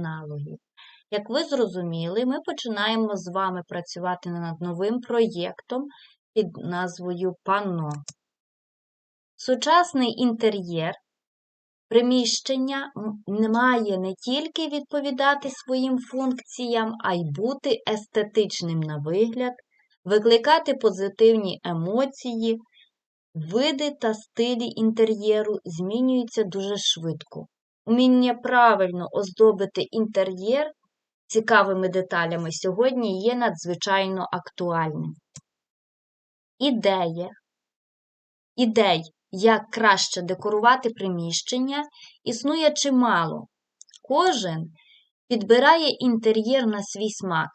аналогів. Як ви зрозуміли, ми починаємо з вами працювати над новим проєктом під назвою Панно. Сучасний інтер'єр приміщення має не тільки відповідати своїм функціям, а й бути естетичним на вигляд, викликати позитивні емоції, види та стилі інтер'єру змінюються дуже швидко. Уміння правильно оздобити інтер'єр цікавими деталями сьогодні є надзвичайно актуальним. Ідея. Ідей, як краще декорувати приміщення, існує чимало. Кожен підбирає інтер'єр на свій смак,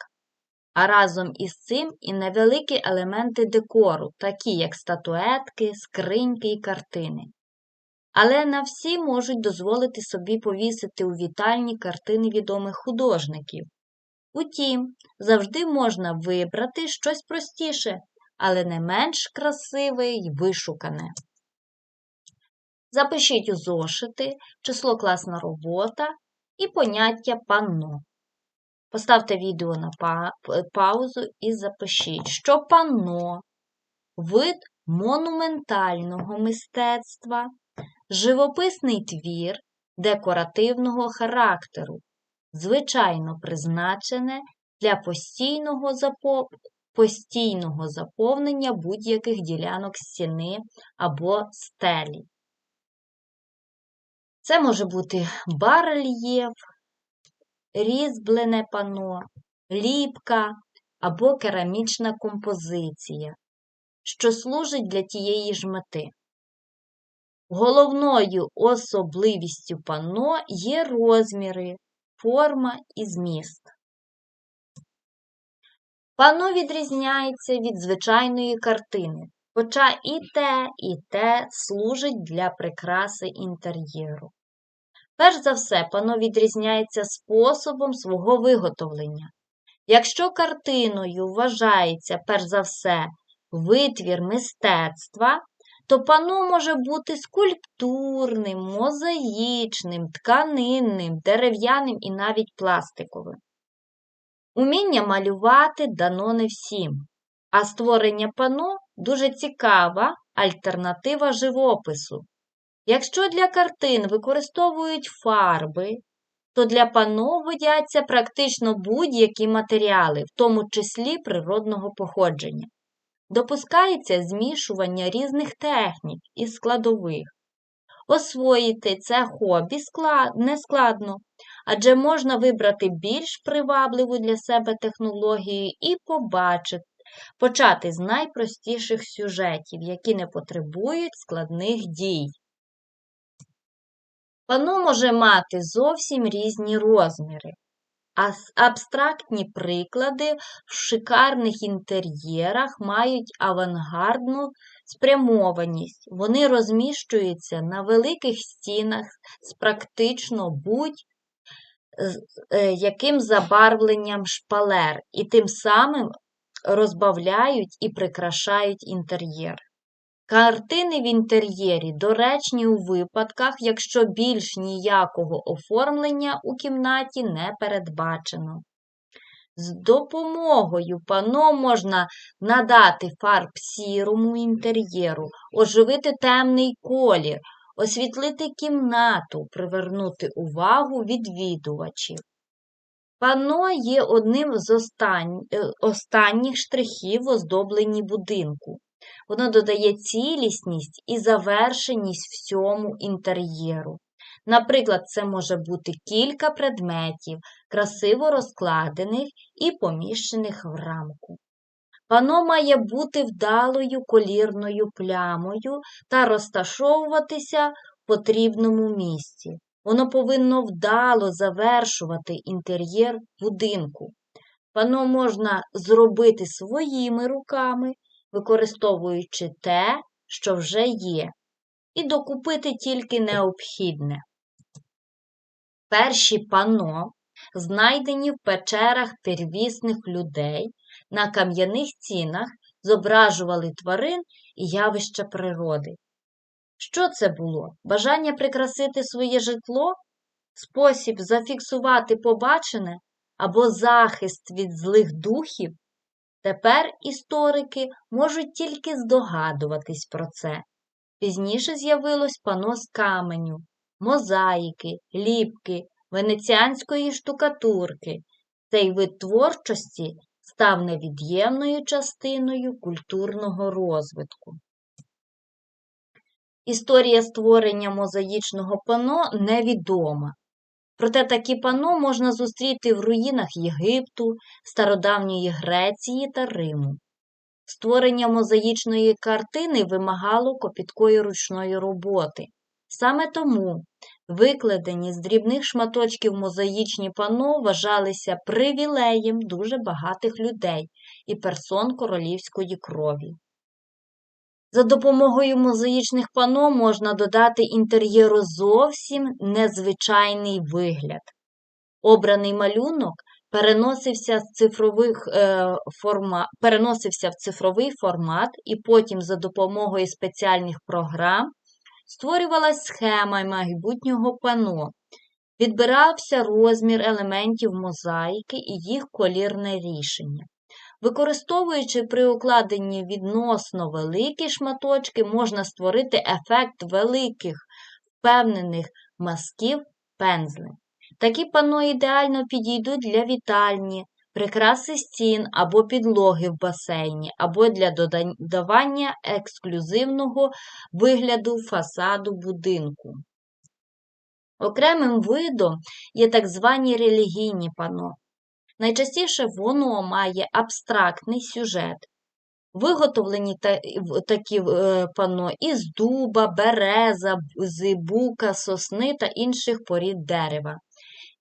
а разом із цим і невеликі елементи декору, такі як статуетки, скриньки і картини. Але не всі можуть дозволити собі повісити у вітальні картини відомих художників. Утім, завжди можна вибрати щось простіше, але не менш красиве й вишукане. Запишіть у зошити число класна робота і поняття панно. Поставте відео на паузу і запишіть, що панно вид монументального мистецтва, живописний твір декоративного характеру, звичайно призначене для постійного запов... постійного заповнення будь-яких ділянок стіни або стелі. Це може бути барельєф, різьблене пано, ліпка або керамічна композиція, що служить для тієї ж мети. Головною особливістю панно є розміри, форма і зміст. Панно відрізняється від звичайної картини, хоча і те, і те служить для прикраси інтер'єру. Перш за все, пано відрізняється способом свого виготовлення. Якщо картиною вважається, перш за все, витвір мистецтва, то пано може бути скульптурним, мозаїчним, тканинним, дерев'яним і навіть пластиковим. Уміння малювати дано не всім, а створення пано дуже цікава альтернатива живопису. Якщо для картин використовують фарби, то для пано годяться практично будь-які матеріали, в тому числі природного походження. Допускається змішування різних технік і складових. Освоїти це хобі нескладно, адже можна вибрати більш привабливу для себе технологію і побачити, почати з найпростіших сюжетів, які не потребують складних дій. Пано може мати зовсім різні розміри, абстрактні приклади в шикарних інтер'єрах мають авангардну спрямованість. Вони розміщуються на великих стінах з практично будь-яким е, забарвленням шпалер і тим самим розбавляють і прикрашають інтер'єр. Картини в інтер'єрі доречні у випадках, якщо більш ніякого оформлення у кімнаті не передбачено. З допомогою пано можна надати фарб сірому інтер'єру, оживити темний колір, освітлити кімнату, привернути увагу відвідувачів. Пано є одним з е, останніх штрихів в оздобленні будинку. Воно додає цілісність і завершеність всьому інтер'єру. Наприклад, це може бути кілька предметів, красиво розкладених і поміщених в рамку. Пано має бути вдалою колірною плямою та розташовуватися в потрібному місці. Воно повинно вдало завершувати інтер'єр будинку. Пано можна зробити своїми руками використовуючи те, що вже є, і докупити тільки необхідне. Перші пано, знайдені в печерах первісних людей, на кам'яних цінах зображували тварин і явища природи. Що це було? Бажання прикрасити своє житло? спосіб зафіксувати побачене або захист від злих духів, тепер історики можуть тільки здогадуватись про це. Пізніше з'явилось пано з каменю, мозаїки, ліпки, венеціанської штукатурки. Цей вид творчості став невід'ємною частиною культурного розвитку. Історія створення мозаїчного пано невідома. Проте такі пано можна зустріти в руїнах Єгипту, стародавньої Греції та Риму. Створення мозаїчної картини вимагало копіткої ручної роботи. Саме тому викладені з дрібних шматочків мозаїчні пано вважалися привілеєм дуже багатих людей і персон королівської крові. За допомогою мозаїчних пано можна додати інтер'єру зовсім незвичайний вигляд. Обраний малюнок переносився, з цифрових, е, форма, переносився в цифровий формат і потім за допомогою спеціальних програм створювалась схема майбутнього пано, відбирався розмір елементів мозаїки і їх колірне рішення. Використовуючи при укладенні відносно великі шматочки, можна створити ефект великих впевнених мазків пензлем. Такі пано ідеально підійдуть для вітальні, прикраси стін або підлоги в басейні, або для додавання ексклюзивного вигляду фасаду будинку. Окремим видом є так звані релігійні пано. Найчастіше воно має абстрактний сюжет. Виготовлені такі е, пано із дуба, береза, бука, сосни та інших порід дерева.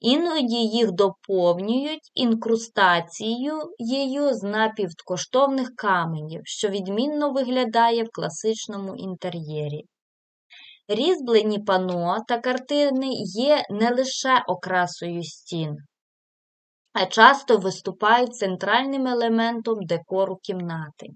Іноді їх доповнюють інкрустацією з напівкоштовних каменів, що відмінно виглядає в класичному інтер'єрі. Різьблені пано та картини є не лише окрасою стін, часто виступають центральним елементом декору кімнати.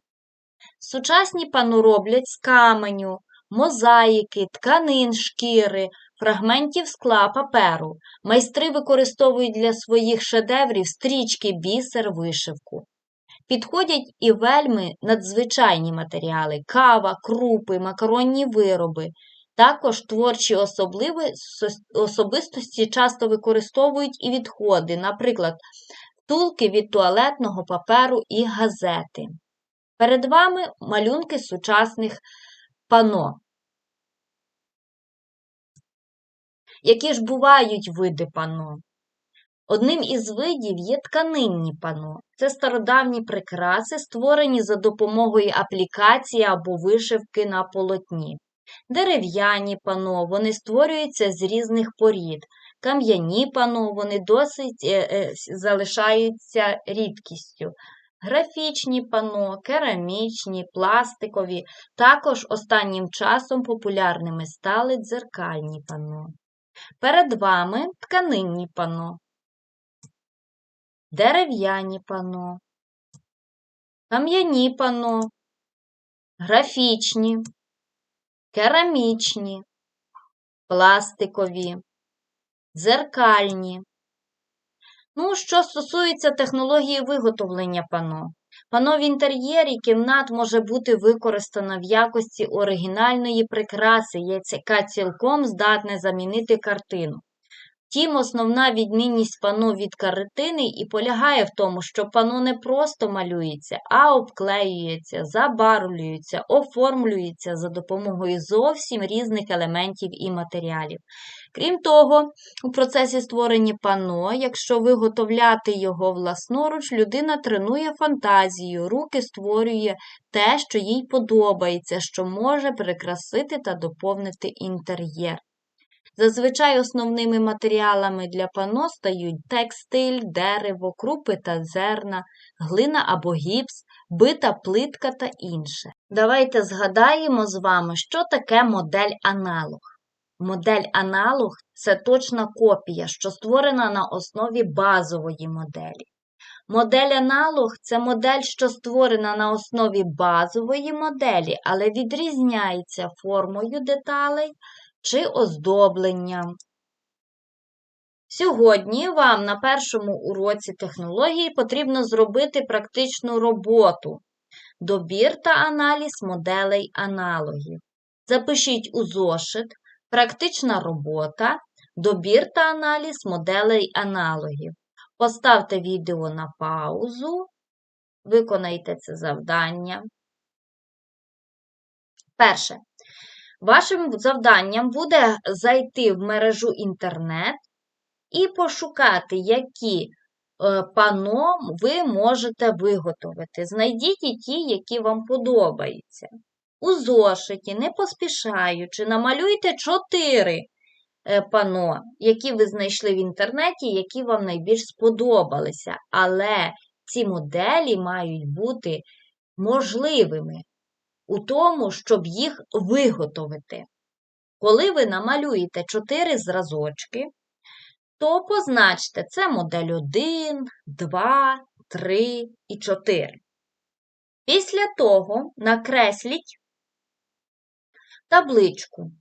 Сучасні пано роблять з каменю, мозаїки, тканин, шкіри, фрагментів скла, паперу. Майстри використовують для своїх шедеврів стрічки, бісер, вишивку. Підходять і вельми надзвичайні матеріали кава, крупи, макаронні вироби. Також творчі особистості часто використовують і відходи, наприклад, втулки від туалетного паперу і газети. Перед вами малюнки сучасних пано. Які ж бувають види пано? Одним із видів є тканинні пано. Це стародавні прикраси, створені за допомогою аплікації або вишивки на полотні. Дерев'яні пано вони створюються з різних порід. Кам'яні пано вони досить е, е, залишаються рідкістю. Графічні пано, керамічні, пластикові, також останнім часом популярними стали дзеркальні пано. Перед вами тканинні пано, дерев'яні пано, кам'яні пано, графічні, керамічні, пластикові, дзеркальні. Ну, що стосується технології виготовлення пано, Пано в інтер'єрі кімнат може бути використано в якості оригінальної прикраси, яка цілком здатна замінити картину. Втім, основна відмінність пано від картини і полягає в тому, що пано не просто малюється, а обклеюється, забарвлюється, оформлюється за допомогою зовсім різних елементів і матеріалів. Крім того, у процесі створення пано, якщо виготовляти його власноруч, людина тренує фантазію, руки створює те, що їй подобається, що може прикрасити та доповнити інтер'єр. Зазвичай основними матеріалами для пано стають текстиль, дерево, крупи та зерна, глина або гіпс, бита плитка та інше. Давайте згадаємо з вами, що таке модель аналог. Модель аналог це точна копія, що створена на основі базової моделі. Модель аналог це модель, що створена на основі базової моделі, але відрізняється формою деталей чи оздобленням. Сьогодні вам на першому уроці технології потрібно зробити практичну роботу добір та аналіз моделей аналогів. Запишіть у зошит практична робота, добір та аналіз моделей аналогів. Поставте відео на паузу, виконайте це завдання. Перше. Вашим завданням буде зайти в мережу інтернет і пошукати, які е, пано ви можете виготовити. Знайдіть ті, які вам подобаються. У зошиті, не поспішаючи, намалюйте чотири е, пано, які ви знайшли в інтернеті, які вам найбільш сподобалися. Але ці моделі мають бути можливими у тому, щоб їх виготовити. Коли ви намалюєте чотири зразочки, то позначте це модель 1, 2, 3 і 4. Після того накресліть табличку,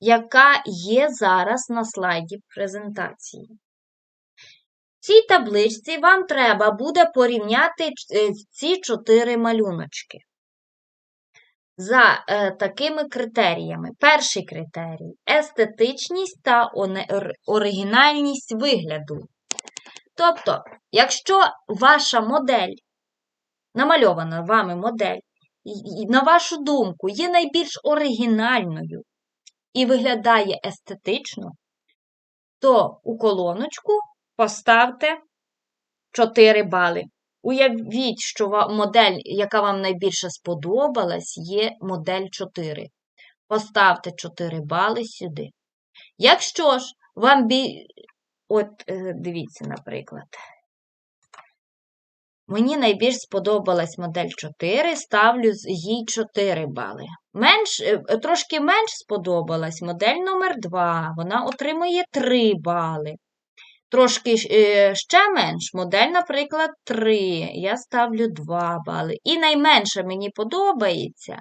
яка є зараз на слайді презентації. В цій табличці вам треба буде порівняти е, ці чотири малюночки за е, такими критеріями. Перший критерій естетичність та оригінальність вигляду. Тобто, якщо ваша модель, намальована вами модель, на вашу думку, є найбільш оригінальною і виглядає естетично, то у колоночку поставте 4 бали. Уявіть, що модель, яка вам найбільше сподобалась, є модель 4. Поставте 4 бали сюди. Якщо ж вам бі... От, е, дивіться, наприклад. Мені найбільш сподобалась модель 4, ставлю їй 4 бали. Менш, е, Трошки менш сподобалась модель номер 2 вона отримує 3 бали. Трошки е, ще менш, модель, наприклад, 3. Я ставлю 2 бали. І найменше мені подобається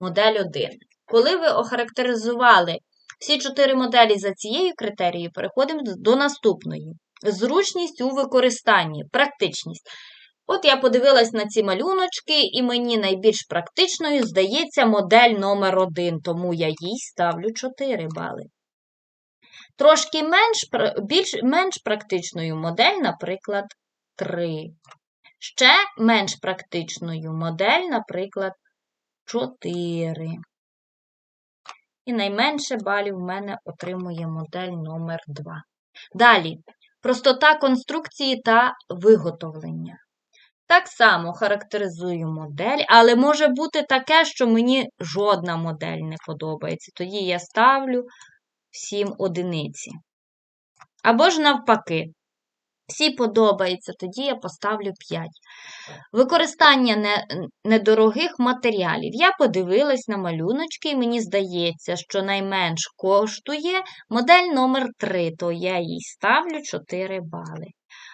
модель 1. Коли ви охарактеризували всі чотири моделі за цією критерією, переходимо до наступної. Зручність у використанні, практичність. От я подивилась на ці малюночки, і мені найбільш практичною здається модель номер 1 тому я їй ставлю 4 бали. Трошки менш більш, менш практичною модель, наприклад, 3. Ще менш практичною модель, наприклад, 4. І найменше балів в мене отримує модель номер 2. Далі, простота конструкції та виготовлення. Так само характеризую модель, але може бути таке, що мені жодна модель не подобається. Тоді я ставлю всім одиниці. Або ж навпаки. Всі подобається, тоді я поставлю 5. Використання недорогих матеріалів. Я подивилась на малюночки, і мені здається, що найменш коштує модель номер 3 то я їй ставлю 4 бали.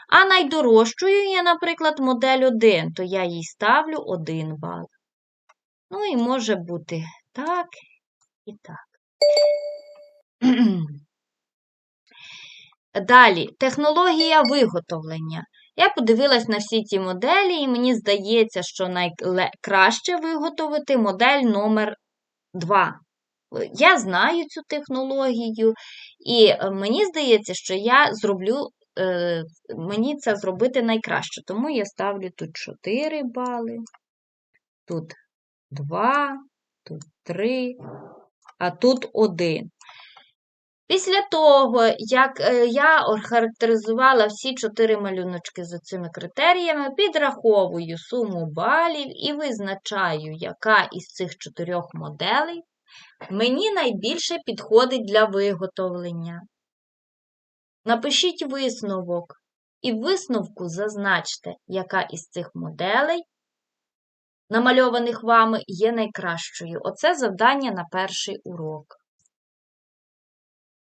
А найдорожчою є, наприклад, модель 1, то я їй ставлю 1 бал. Ну і може бути так і так. Далі, технологія виготовлення. Я подивилась на всі ці моделі, і мені здається, що найкраще виготовити модель номер 2. Я знаю цю технологію, і е, мені здається, що я зроблю, е, мені це зробити найкраще. Тому я ставлю тут 4 бали, тут 2, тут 3, а тут 1. Після того, як е, я охарактеризувала всі чотири малюночки за цими критеріями, підраховую суму балів і визначаю, яка із цих чотирьох моделей мені найбільше підходить для виготовлення. Напишіть висновок, і в висновку зазначте, яка із цих моделей, намальованих вами, є найкращою. Оце завдання на перший урок.